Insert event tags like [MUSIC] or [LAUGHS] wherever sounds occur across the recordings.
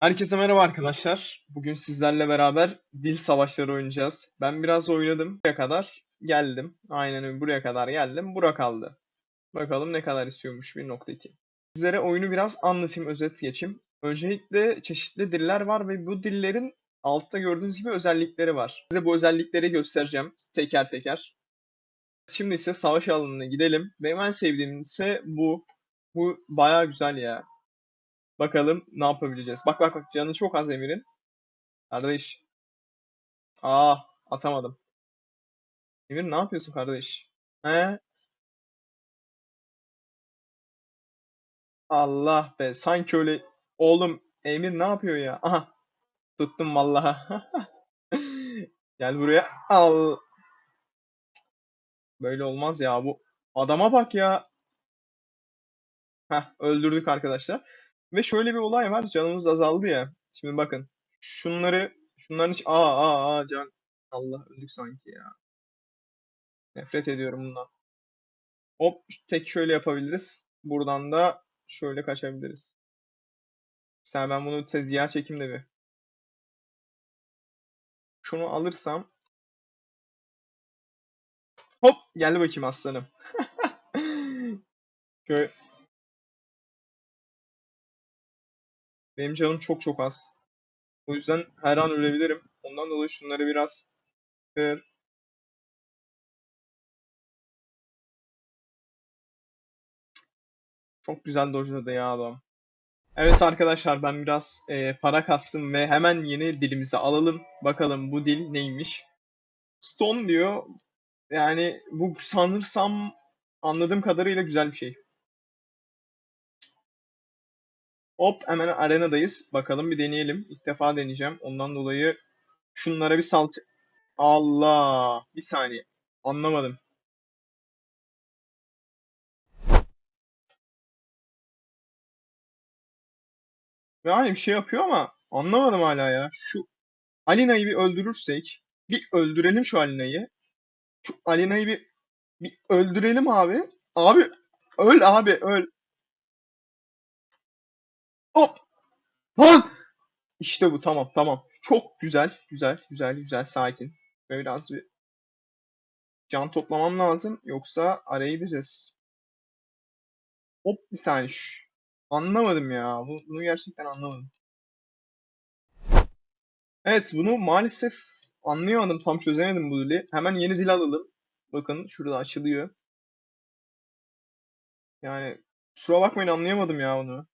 Herkese merhaba arkadaşlar. Bugün sizlerle beraber dil savaşları oynayacağız. Ben biraz oynadım. Buraya kadar geldim. Aynen öyle buraya kadar geldim. Bura kaldı. Bakalım ne kadar istiyormuş 1.2. Sizlere oyunu biraz anlatayım, özet geçeyim. Öncelikle çeşitli diller var ve bu dillerin altta gördüğünüz gibi özellikleri var. Size bu özellikleri göstereceğim teker teker. Şimdi ise savaş alanına gidelim. Benim en sevdiğim ise bu. Bu bayağı güzel ya. Bakalım ne yapabileceğiz. Bak bak bak canı çok az Emir'in. Kardeş. Aa atamadım. Emir ne yapıyorsun kardeş? He? Allah be sanki öyle. Oğlum Emir ne yapıyor ya? Aha tuttum vallahi. [LAUGHS] Gel buraya. Al. Böyle olmaz ya bu. Adama bak ya. Heh öldürdük arkadaşlar. Ve şöyle bir olay var. Canımız azaldı ya. Şimdi bakın. Şunları şunların hiç aa aa aa can. Allah öldük sanki ya. Nefret ediyorum bundan. Hop tek şöyle yapabiliriz. Buradan da şöyle kaçabiliriz. Mesela ben bunu tezgaha çekeyim de bir. Şunu alırsam hop gel bakayım aslanım. [LAUGHS] Şöyle benim canım çok çok az. O yüzden her an ölebilirim. Ondan dolayı şunları biraz kır. Çok güzel dojladı ya adam. Evet arkadaşlar ben biraz e, para kastım ve hemen yeni dilimizi alalım. Bakalım bu dil neymiş. Stone diyor. Yani bu sanırsam anladığım kadarıyla güzel bir şey. Hop hemen arenadayız. Bakalım bir deneyelim. İlk defa deneyeceğim. Ondan dolayı şunlara bir salt... Allah! Bir saniye. Anlamadım. Aynı bir şey yapıyor ama anlamadım hala ya. Şu Alina'yı bir öldürürsek. Bir öldürelim şu Alina'yı. Şu Alina'yı bir, bir öldürelim abi. Abi öl abi öl. Hop. Lan. İşte bu tamam tamam. Çok güzel güzel güzel güzel sakin. Böyle biraz bir can toplamam lazım. Yoksa araya gideceğiz. Hop bir saniye. Anlamadım ya. Bunu gerçekten anlamadım. Evet bunu maalesef anlayamadım. Tam çözemedim bu dili. Hemen yeni dil alalım. Bakın şurada açılıyor. Yani kusura bakmayın anlayamadım ya onu.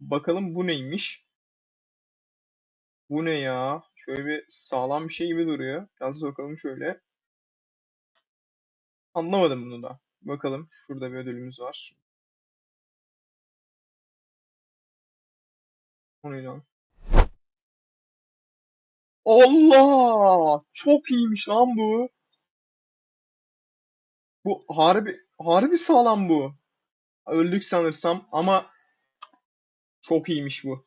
Bakalım bu neymiş? Bu ne ya? Şöyle bir sağlam bir şey gibi duruyor. Yaz bakalım şöyle. Anlamadım bunu da. Bakalım şurada bir ödülümüz var. O ne lan? Allah! Çok iyiymiş lan bu. Bu harbi harbi sağlam bu. Öldük sanırsam ama çok iyiymiş bu.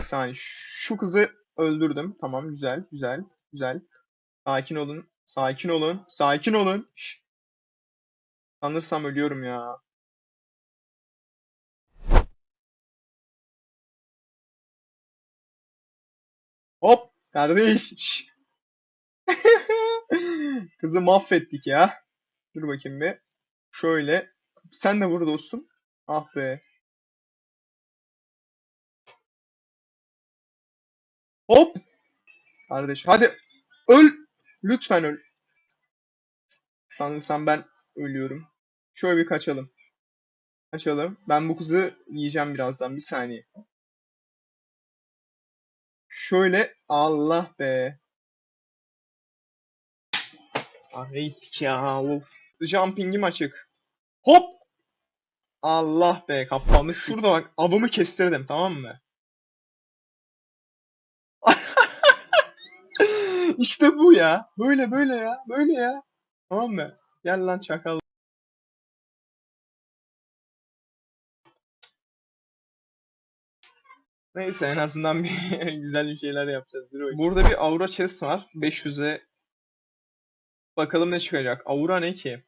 Bir. Şu kızı öldürdüm. Tamam güzel güzel güzel. Sakin olun. Sakin olun. Sakin olun. Şş. Sanırsam ölüyorum ya. Hop kardeş. [LAUGHS] Kızı mahvettik ya. Dur bakayım bir. Şöyle. Sen de vur dostum. Ah be. Hop. Kardeş hadi öl. Lütfen öl. Sanırsam ben ölüyorum. Şöyle bir kaçalım. Kaçalım. Ben bu kızı yiyeceğim birazdan. Bir saniye. Şöyle. Allah be. Gittik ya. Of. Jumping'im açık. Hop. Allah be kafamı şurada bak avımı kestirdim tamam mı? [LAUGHS] İşte bu ya. Böyle böyle ya. Böyle ya. Tamam mı? Gel lan çakal. Neyse en azından bir [LAUGHS] güzel bir şeyler yapacağız. Burada bir aura chest var. 500'e bakalım ne çıkacak. Aura ne ki?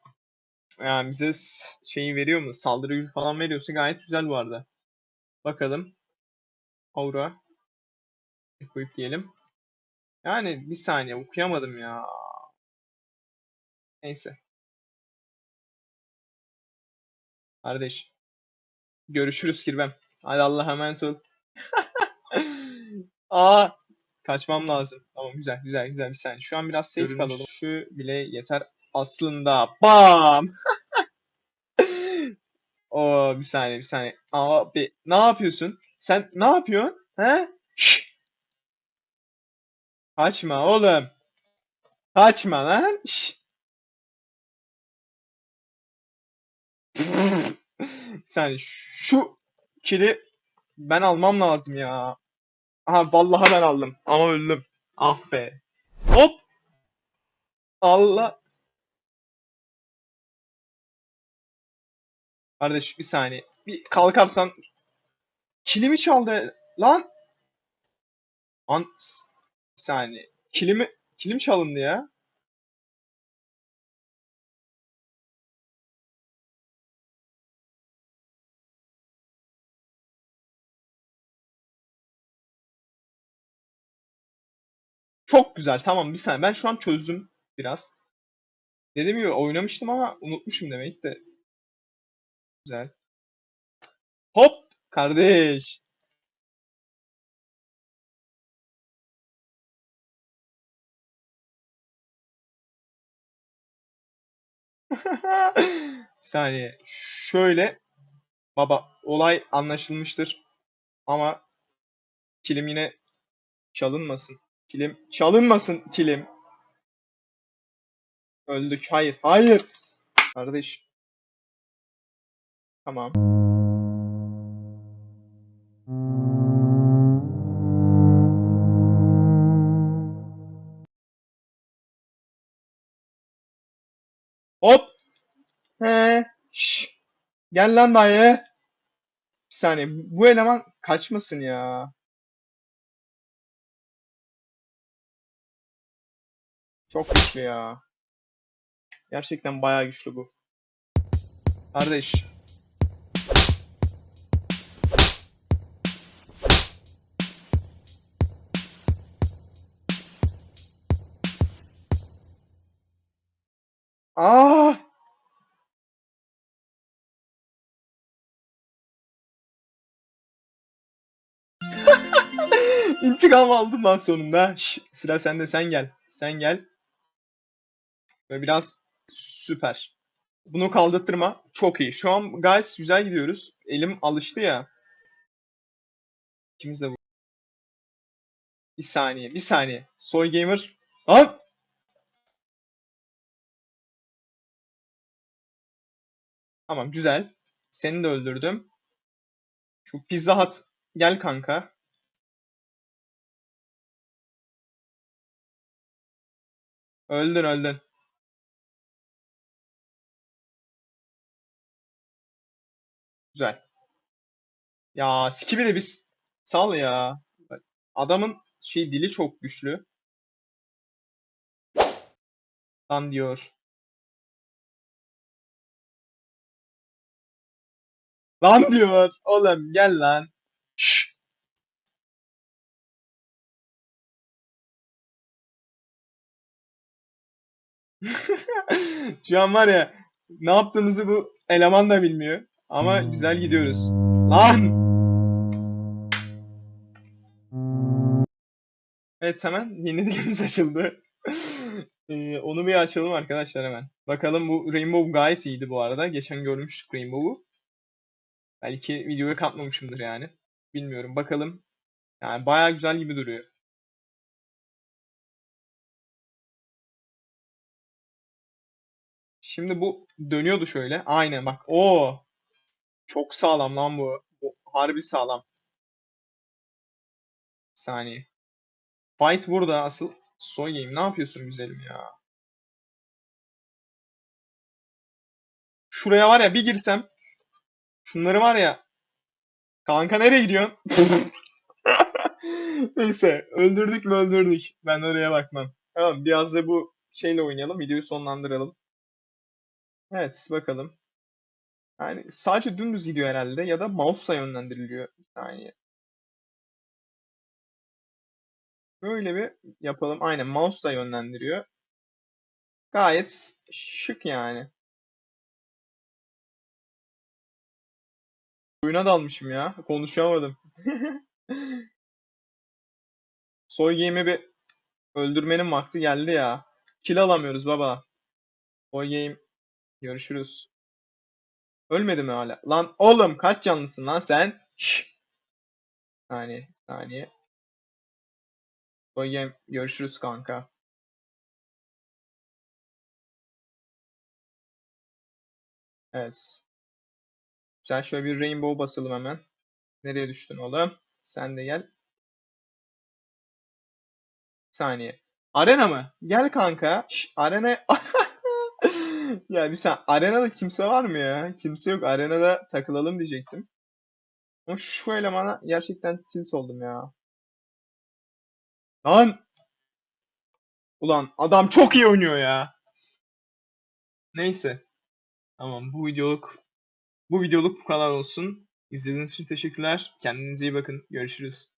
Yani bize şeyi veriyor mu? Saldırı gücü falan veriyorsa gayet güzel bu arada. Bakalım. Aura. Equip diyelim. Yani bir saniye okuyamadım ya. Neyse. Kardeş. Görüşürüz Kirvem. Hadi Allah'a emanet ol. [LAUGHS] Aa, kaçmam lazım. Tamam güzel güzel güzel bir saniye. Şu an biraz safe kalalım. Şu bile yeter aslında. Bam! [LAUGHS] O bir saniye bir saniye. Abi ne yapıyorsun? Sen ne yapıyorsun? He? Şşş! Kaçma oğlum. Kaçma lan. Bir [LAUGHS] saniye şu kili ben almam lazım ya. Aha vallahi ben aldım ama öldüm. Ah be. Hop. Allah. Kardeş bir saniye. Bir kalkarsan kilimi çaldı lan. An saniye. Kilimi kilim çalındı ya. Çok güzel. Tamam bir saniye. Ben şu an çözdüm biraz. Dediğim gibi oynamıştım ama unutmuşum demek de. Güzel. Hop kardeş. [LAUGHS] Bir saniye. Şöyle. Baba olay anlaşılmıştır. Ama kilim yine çalınmasın. Kilim çalınmasın kilim. Öldük. Hayır. Hayır. Kardeş. Tamam. Hop. He. Şş. Gel lan dayı. Bir saniye. Bu eleman kaçmasın ya. Çok güçlü ya. Gerçekten bayağı güçlü bu. Kardeş. İntikam aldım lan sonunda. Şş, sıra sende sen gel. Sen gel. Ve biraz süper. Bunu kaldırtırma. Çok iyi. Şu an gayet güzel gidiyoruz. Elim alıştı ya. İkimiz de bu. Bir saniye. Bir saniye. Soy Gamer. Lan! Tamam güzel. Seni de öldürdüm. Şu Pizza Hut. Gel kanka. Öldün öldün. Güzel. Ya Skibi de biz sal ya. Adamın şey dili çok güçlü. Lan diyor. Lan diyor. Oğlum gel lan. [LAUGHS] Şu an var ya ne yaptığımızı bu eleman da bilmiyor. Ama güzel gidiyoruz. Lan! Evet hemen yeni dilimiz açıldı. [LAUGHS] Ee, onu bir açalım arkadaşlar hemen. Bakalım bu Rainbow gayet iyiydi bu arada. Geçen görmüştük Rainbow'u. Belki videoya katmamışımdır yani. Bilmiyorum. Bakalım. Yani bayağı güzel gibi duruyor. Şimdi bu dönüyordu şöyle. Aynen bak. Oo. Çok sağlam lan bu. Bu harbi sağlam. Bir saniye. Fight burada asıl. Soy game. Ne yapıyorsun güzelim ya? Şuraya var ya bir girsem. Şunları var ya. Kanka nereye gidiyorsun? [LAUGHS] Neyse. Öldürdük mü öldürdük. Ben oraya bakmam. Tamam biraz da bu şeyle oynayalım. Videoyu sonlandıralım. Evet bakalım. Yani sadece dümdüz gidiyor herhalde ya da mouse'la yönlendiriliyor. Bir saniye. Böyle bir yapalım. Aynen mouse da yönlendiriyor. Gayet şık yani. Oyuna dalmışım ya. Konuşamadım. [LAUGHS] Soy game'i bir öldürmenin vakti geldi ya. Kill alamıyoruz baba. Soy game. Görüşürüz. Ölmedi mi hala? Lan oğlum kaç canlısın lan sen? Şşş. Saniye, saniye. Game. Görüşürüz kanka. Evet. Sen şöyle bir rainbow basalım hemen. Nereye düştün oğlum? Sen de gel. Saniye. Arena mı? Gel kanka. Şş, arena. [LAUGHS] Ya bir sen arenada kimse var mı ya? Kimse yok. Arenada takılalım diyecektim. Ama şu elemana gerçekten tilt oldum ya. Lan! Ulan adam çok iyi oynuyor ya. Neyse. Tamam bu videoluk bu videoluk bu kadar olsun. İzlediğiniz için teşekkürler. Kendinize iyi bakın. Görüşürüz.